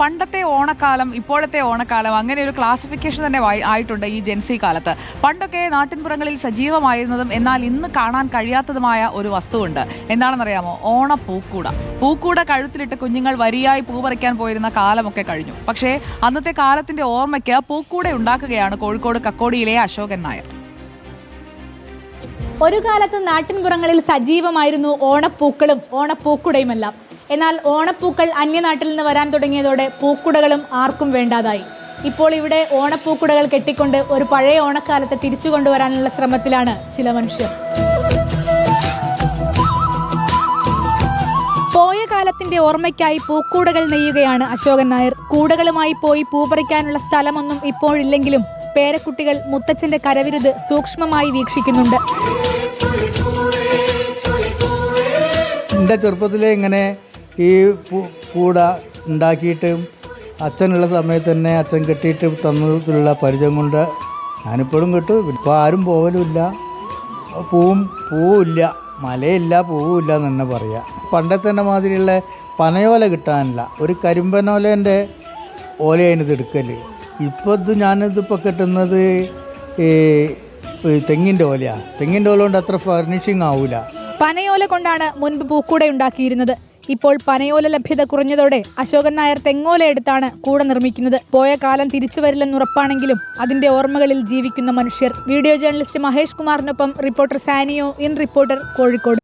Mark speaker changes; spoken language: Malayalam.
Speaker 1: പണ്ടത്തെ ഓണക്കാലം ഇപ്പോഴത്തെ ഓണക്കാലം അങ്ങനെ ഒരു ക്ലാസിഫിക്കേഷൻ തന്നെ ആയിട്ടുണ്ട് ഈ ജെൻസി കാലത്ത്. പണ്ടൊക്കെ നാട്ടിൻപുറങ്ങളിൽ സജീവമായിരുന്നതും എന്നാൽ ഇന്ന് കാണാൻ കഴിയാത്തതുമായ ഒരു വസ്തുവുണ്ട്. എന്താണെന്നറിയാമോ? ഓണപ്പൂക്കൂട. പൂക്കൂട കഴുത്തിലിട്ട് കുഞ്ഞുങ്ങൾ വരിയായി പൂ പറിക്കാൻ പോയിരുന്ന കാലമൊക്കെ കഴിഞ്ഞു. പക്ഷേ അന്നത്തെ കാലത്തിന്റെ ഓർമ്മയ്ക്ക് പൂക്കൂട ഉണ്ടാക്കുകയാണ് കോഴിക്കോട് കക്കോടിയിലെ അശോകൻ നായർ.
Speaker 2: ഒരു കാലത്ത് നാട്ടിൻപുറങ്ങളിൽ സജീവമായിരുന്നു ഓണപ്പൂക്കളും ഓണപ്പൂക്കുടയുമെല്ലാം. എന്നാൽ ഓണപ്പൂക്കൾ അന്യനാട്ടിൽ നിന്ന് വരാൻ തുടങ്ങിയതോടെ പൂക്കുടകളും ആർക്കും വേണ്ടാതായി. ഇപ്പോൾ ഇവിടെ ഓണപ്പൂക്കുടകൾ കെട്ടിക്കൊണ്ട് ഒരു പഴയ ഓണക്കാലത്തെ തിരിച്ചു കൊണ്ടുവരാനുള്ള ശ്രമത്തിലാണ് ചില മനുഷ്യർ. പോയ കാലത്തിന്റെ ഓർമ്മയ്ക്കായി പൂക്കൂടകൾ നെയ്യുകയാണ് അശോകൻ നായർ. കൂടകളുമായി പോയി പൂപറിക്കാനുള്ള സ്ഥലമൊന്നും ഇപ്പോഴില്ലെങ്കിലും പേരക്കുട്ടികൾ മുത്തച്ഛന്റെ കരവിരുത് സൂക്ഷ്മമായി വീക്ഷിക്കുന്നുണ്ട്.
Speaker 3: എന്റെ ചെറുപ്പത്തിലെ ഇങ്ങനെ ഈ കൂട ഉണ്ടാക്കിയിട്ട് അച്ഛനുള്ള സമയത്ത് തന്നെ അച്ഛൻ കെട്ടിയിട്ട് തന്നതിലുള്ള പരിചയം കൊണ്ട് ഞാനിപ്പോഴും കിട്ടും. ഇപ്പോൾ ആരും പോകലുമില്ല പൂവും പൂവില്ല മലയില്ല പൂവില്ല എന്ന് തന്നെ പറയാം. പണ്ടത്തെ മാതിരിയുള്ള പനയോല കിട്ടാനില്ല. ഒരു കരിമ്പനോലേന്റെ ഓലയാണ് ഇത് എടുക്കൽ ഇപ്പോൾ ഇത് ഞാനിതിപ്പോൾ കിട്ടുന്നത് ഈ തെങ്ങിന്റെ ഓലയാണ് തെങ്ങിന്റെ ഓല കൊണ്ട് അത്ര ഫർണിഷിങ് ആവില്ല
Speaker 2: പനയോല കൊണ്ടാണ് മുൻപ് പൂക്കൂടെ ഉണ്ടാക്കിയിരുന്നത്. ഇപ്പോൾ പനയോല ലഭ്യത കുറഞ്ഞതോടെ അശോകൻ നായർ തെങ്ങോല എടുത്താണ് കൂട നിർമ്മിക്കുന്നത്. പോയ കാലം തിരിച്ചു വരില്ലെന്ന് ഉറപ്പാണെങ്കിലും അതിന്റെ ഓർമ്മകളിൽ ജീവിക്കുന്ന മനുഷ്യർ. Video journalist Mahesh കുമാറിനൊപ്പം reporter Sanio in reporter Kozhikode.